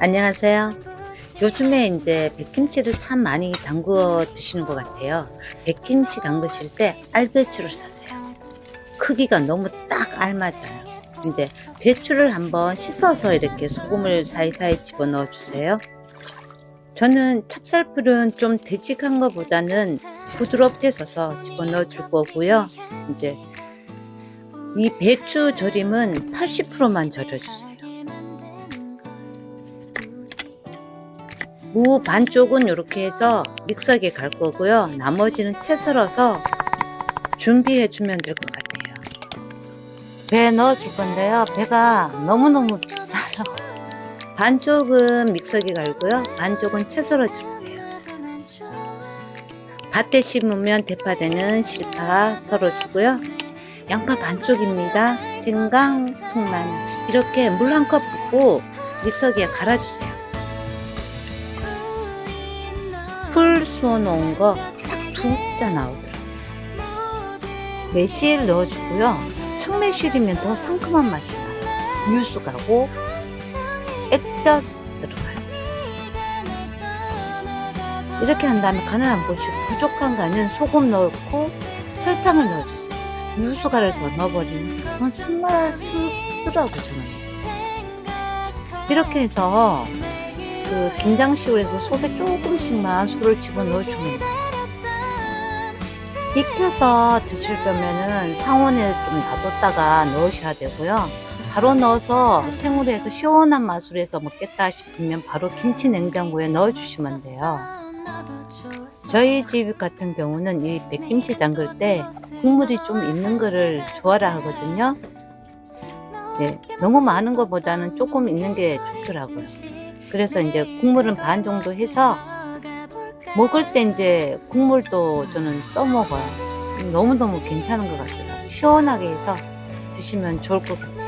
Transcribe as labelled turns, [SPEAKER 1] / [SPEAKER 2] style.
[SPEAKER 1] 안녕하세요. 요즘에 이제 백김치를 참 많이 담그어 드시는 것 같아요. 백김치 담그실 때 알배추를 사세요. 크기가 너무 딱 알맞아요. 이제 배추를 한번 씻어서 이렇게 소금을 사이사이 집어넣어 주세요. 저는 찹쌀풀은 좀 되직한 것보다는 부드럽게 써서 집어넣어 줄 거고요. 이제 이 배추 절임은 80%만 절여주세요. 무 반쪽은 이렇게 해서 믹서기에 갈 거고요. 나머지는 채 썰어서 준비해 주면 될 것 같아요. 배 넣어 줄 건데요. 배가 너무너무 비싸요. 반쪽은 믹서기 갈고요. 반쪽은 채 썰어 줄게요. 밭에 심으면 대파되는 실파 썰어 주고요. 양파 반쪽입니다. 생강, 통마늘 이렇게 물 한 컵 붓고 믹서기에 갈아주세요. 풀 수어 놓은 거 딱두자 나오더라고요. 매실 넣어주고요. 청매실이면 더 상큼한 맛이 나요. 유수 가고 액젓 들어가요. 이렇게 한 다음에 간을 안 보시고 부족한 간은 소금 넣고 설탕을 넣어주세요. 유수가를 더 넣어버리면 그건 쓴맛 쓰더라고 저는. 이렇게 해서 그 김장식으로 속에 조금씩만 소를 집어 넣어주면 돼요. 익혀서 드실 거면은 상온에 좀 놔뒀다가 넣으셔야 되고요. 바로 넣어서 생으로 해서 시원한 맛으로 해서 먹겠다 싶으면 바로 김치 냉장고에 넣어주시면 돼요. 저희 집 같은 경우는 이 백김치 담글 때 국물이 좀 있는 거를 좋아라 하거든요. 네, 너무 많은 것보다는 조금 있는 게 좋더라고요. 그래서 이제 국물은 반 정도 해서 먹을 때 이제 국물도 저는 떠먹어요. 너무너무 괜찮은 것 같아요. 시원하게 해서 드시면 좋을 것 같아요.